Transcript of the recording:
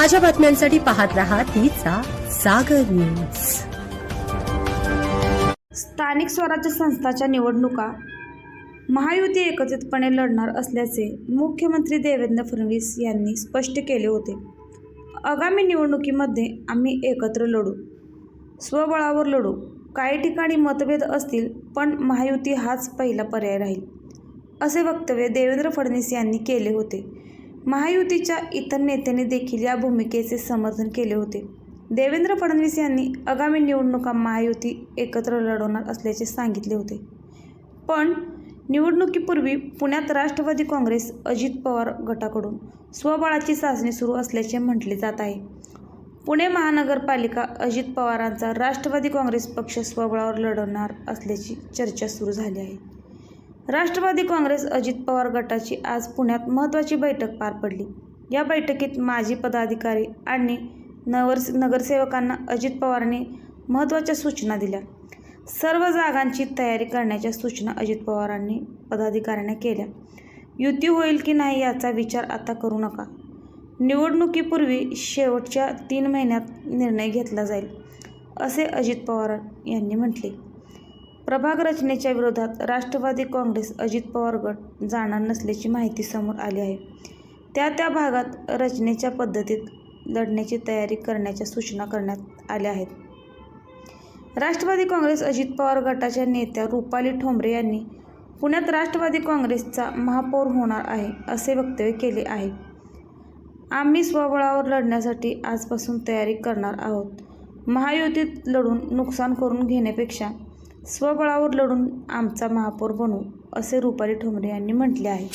ताज्या बातम्यांसाठी पाहत राहा तिचा सागर न्यूज. स्थानिक स्वराज्य संस्थाच्या निवडणुका. महायुती एकत्रितपणे लढणार असल्याचे मुख्यमंत्री देवेंद्र फडणवीस यांनी स्पष्ट केले होते. आगामी निवडणुकीमध्ये आम्ही एकत्र लढू. स्वबळावर लढू. काही ठिकाणी मतभेद असतील पण महायुती हाच पहिला पर्याय राहील असे वक्तव्य देवेंद्र फडणवीस यांनी केले होते. महायुतीच्या इतर नेत्यांनी देखील या भूमिकेचे समर्थन केले होते. देवेंद्र फडणवीस यांनी आगामी निवडणुका महायुती एकत्र लढवणार असल्याचे सांगितले होते. पण निवडणुकीपूर्वी पुण्यात राष्ट्रवादी काँग्रेस अजित पवार गटाकडून स्वबळाची चाचणी सुरू असल्याचे म्हटले जात आहे. पुणे महानगरपालिका अजित पवारांचा राष्ट्रवादी काँग्रेस पक्ष स्वबळावर लढवणार असल्याची चर्चा सुरू झाली आहे. राष्ट्रवादी काँग्रेस अजित पवार गटाची आज पुण्यात महत्त्वाची बैठक पार पडली. या बैठकीत माजी पदाधिकारी आणि नवर नगरसेवकांना अजित पवारांनी महत्त्वाच्या सूचना दिल्या. सर्व जागांची तयारी करण्याच्या सूचना अजित पवारांनी पदाधिकाऱ्यांना केल्या. युती होईल की नाही याचा विचार आता करू नका. निवडणुकीपूर्वी शेवटच्या तीन महिन्यात निर्णय घेतला जाईल असे अजित पवार यांनी म्हटले. प्रभाग रचनेच्या विरोधात राष्ट्रवादी काँग्रेस अजित पवार गट जाणार नसल्याची माहिती समोर आली आहे. त्या त्या भागात रचनेच्या पद्धतीत लढण्याची तयारी करण्याच्या सूचना करण्यात आल्या आहेत. राष्ट्रवादी काँग्रेस अजित पवार गटाच्या नेत्या रुपाली ठोंबरे यांनी पुण्यात राष्ट्रवादी काँग्रेसचा महापौर होणार आहे असे वक्तव्य केले आहे. आम्ही स्वबळावर लढण्यासाठी आजपासून तयारी करणार आहोत. महायुतीत लढून नुकसान करून घेण्यापेक्षा स्वबळावर लढून आमचा महापौर बनू असे रुपाली ठोंबरे यांनी म्हटले आहे.